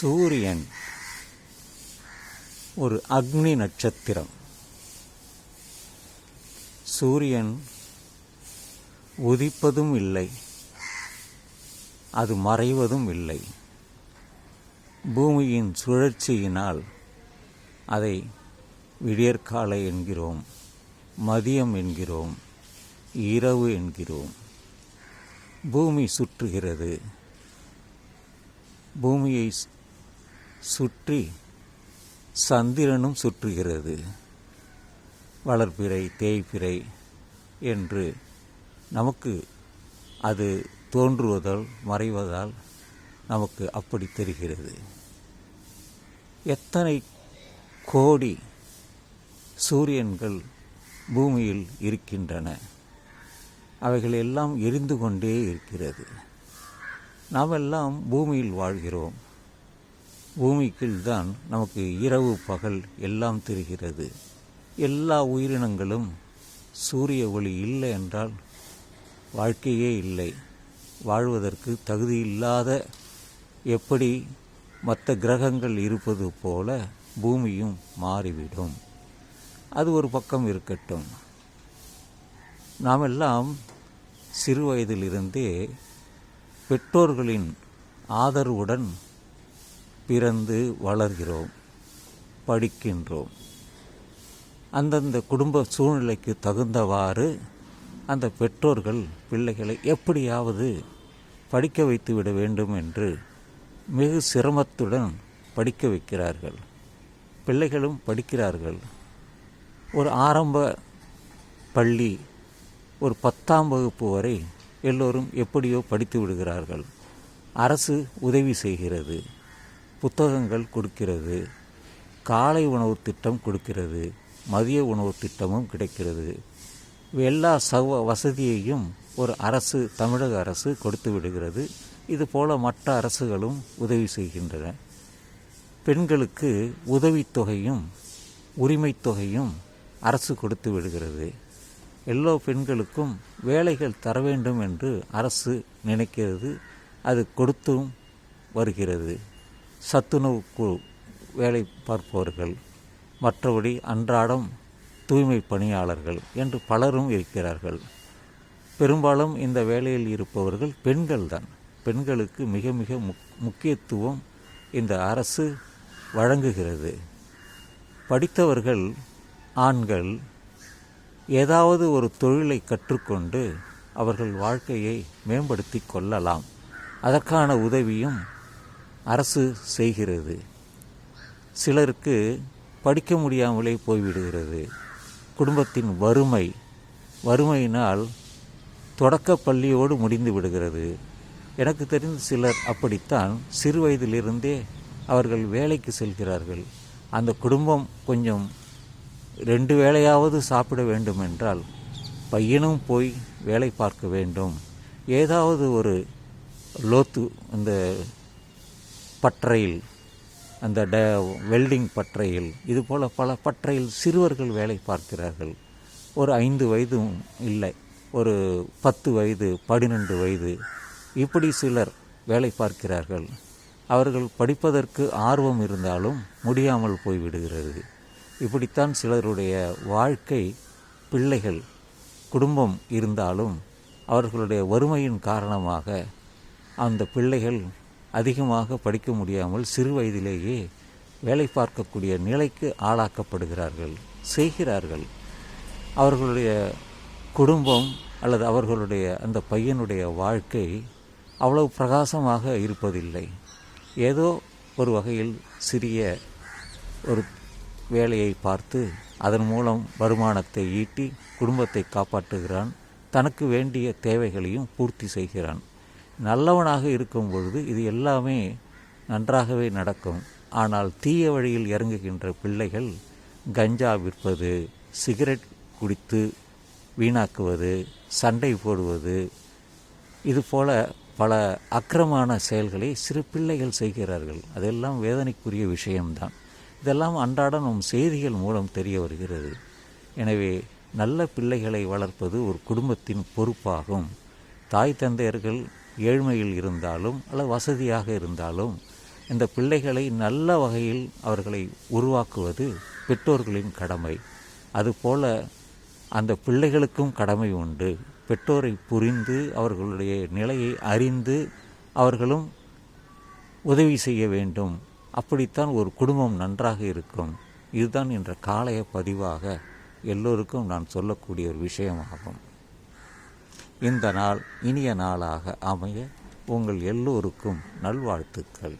சூரியன் ஒரு அக்னி நட்சத்திரம். சூரியன் உதிப்பதும் இல்லை அது மறைவதும் இல்லை. பூமியின் சுழற்சியினால் அதை விடியற்காலை என்கிறோம் மதியம் என்கிறோம் இரவு என்கிறோம். பூமி சுற்றுகிறது. பூமியை சுற்றி சந்திரனும் சுற்றுகிறது. வளர்பிறை தேய்பிறை என்று நமக்கு அது தோன்றுவதால் மறைவதால் நமக்கு அப்படி தெரிகிறது. எத்தனை கோடி சூரியன்கள் பூமியில் இருக்கின்றன அவைகள் எல்லாம் எரிந்து கொண்டே இருக்கிறது. நாம் எல்லாம் பூமியில் வாழ்கிறோம். பூமிக்குள் தான் நமக்கு இரவு பகல் எல்லாம் தெரிகிறது. எல்லா உயிரினங்களும் சூரிய ஒளி இல்லை என்றால் வாழ்க்கையே இல்லை. வாழ்வதற்கு தகுதியில்லாத எப்படி மற்ற கிரகங்கள் இருப்பது போல பூமியும் மாறிவிடும். அது ஒரு பக்கம் இருக்கட்டும். நாமெல்லாம் சிறு வயதிலிருந்தே பெற்றோர்களின் ஆதரவுடன் பிறந்து வளர்கிறோம் படிக்கின்றோம். அந்தந்த குடும்ப சூழ்நிலைக்கு தகுந்தவாறு அந்த பெற்றோர்கள் பிள்ளைகளை எப்படியாவது படிக்க வைத்து விட வேண்டும் என்று மிகு சிரமத்துடன் படிக்க வைக்கிறார்கள். பிள்ளைகளும் படிக்கிறார்கள். ஒரு ஆரம்ப பள்ளி ஒரு பத்தாம் வகுப்பு வரை எல்லோரும் எப்படியோ படித்து விடுகிறார்கள். அரசு உதவி செய்கிறது. புத்தகங்கள் கொடுக்கிறது காலை உணவு திட்டம் கொடுக்கிறது மதிய உணவு திட்டமும் கிடைக்கிறது. எல்லா சவ வசதியையும் ஒரு அரசு தமிழக அரசு கொடுத்து விடுகிறது. இதுபோல மற்ற அரசுகளும் உதவி செய்கின்றன. பெண்களுக்கு உதவித்தொகையும் உரிமைத்தொகையும் அரசு கொடுத்து விடுகிறது. எல்லா பெண்களுக்கும் வேலைகள் தர வேண்டும் என்று அரசு நினைக்கிறது. அது கொடுத்தும் வருகிறது. சத்துணவு குழு வேலை பார்ப்பவர்கள் மற்றபடி அன்றாடம் தூய்மை பணியாளர்கள் என்று பலரும் இருக்கிறார்கள். பெரும்பாலும் இந்த வேலையில் இருப்பவர்கள் பெண்கள்தான். பெண்களுக்கு மிக மிக முக் முக்கியத்துவம் இந்த அரசு வழங்குகிறது. படித்தவர்கள் ஆண்கள் ஏதாவது ஒரு தொழிலை கற்றுக்கொண்டு அவர்கள் வாழ்க்கையை மேம்படுத்தி கொள்ளலாம். அதற்கான உதவியும் அரசு செய்கிறது. சிலருக்கு படிக்க முடியாமலே போய்விடுகிறது. குடும்பத்தின் வறுமை வறுமையினால் தொடக்க பள்ளியோடு முடிந்து விடுகிறது. எனக்கு தெரிந்த சிலர் அப்படித்தான் சிறு வயதிலிருந்தே அவர்கள் வேலைக்கு செல்கிறார்கள். அந்த குடும்பம் கொஞ்சம் ரெண்டு வேளையாவது சாப்பிட வேண்டும் என்றால் பையனும் போய் வேலை பார்க்க வேண்டும். ஏதாவது ஒரு லோத்து இந்த பற்றையில் அந்த ட வெல்டிங் பற்றையில் இதுபோல பல பற்றையில் சிறுவர்கள் வேலை பார்க்கிறார்கள். ஒரு ஐந்து வயதும் இல்லை ஒரு பத்து வயது பன்னிரெண்டு வயது இப்படி சிலர் வேலை பார்க்கிறார்கள். அவர்கள் படிப்பதற்கு ஆர்வம் இருந்தாலும் முடியாமல் போய்விடுகிறது இப்படித்தான் சிலருடைய வாழ்க்கை பிள்ளைகள் குடும்பம் இருந்தாலும் அவர்களுடைய வறுமையின் காரணமாக அந்த பிள்ளைகள் அதிகமாக படிக்க முடியாமல் சிறு வயதிலேயே வேலை பார்க்கக்கூடிய நிலைக்கு ஆளாக்கப்படுகிறார்கள் செய்கிறார்கள். அவர்களுடைய குடும்பம் அல்லது அவர்களுடைய அந்த பையனுடைய வாழ்க்கை அவ்வளவு பிரகாசமாக இருப்பதில்லை. ஏதோ ஒரு வகையில் சிறிய ஒரு வேலையை பார்த்து அதன் மூலம் வருமானத்தை ஈட்டி குடும்பத்தை காப்பாற்றுகிறான். தனக்கு வேண்டிய தேவைகளையும் பூர்த்தி செய்கிறான். நல்லவனாக இருக்கும் பொழுது இது எல்லாமே நன்றாகவே நடக்கும். ஆனால் தீய வழியில் இறங்குகின்ற பிள்ளைகள் கஞ்சா விற்பது சிகரெட் குடித்து வீணாக்குவது சண்டை போடுவது இது போல பல அக்கிரமான செயல்களை சிறு பிள்ளைகள் செய்கிறார்கள். அதெல்லாம் வேதனைக்குரிய விஷயம்தான். இதெல்லாம் அன்றாடம் நம் செய்திகள் மூலம் தெரிய வருகிறது. எனவே நல்ல பிள்ளைகளை வளர்ப்பது ஒரு குடும்பத்தின் பொறுப்பாகும். தாய் தந்தையர்கள் ஏழ்மையில் இருந்தாலும் அல்லது வசதியாக இருந்தாலும் இந்த பிள்ளைகளை நல்ல வகையில் அவர்களை உருவாக்குவது பெற்றோர்களின் கடமை. அதுபோல அந்த பிள்ளைகளுக்கும் கடமை உண்டு. பெற்றோரை புரிந்து அவர்களுடைய நிலையை அறிந்து அவர்களும் உதவி செய்ய வேண்டும். அப்படித்தான் ஒரு குடும்பம் நன்றாக இருக்கும். இதுதான் என்ற காலைய பதிவாக எல்லோருக்கும் நான் சொல்லக்கூடிய ஒரு விஷயமாகும். இந்த நாள் இனிய நாளாக அமைய உங்கள் எல்லோருக்கும் நல்வாழ்த்துக்கள்.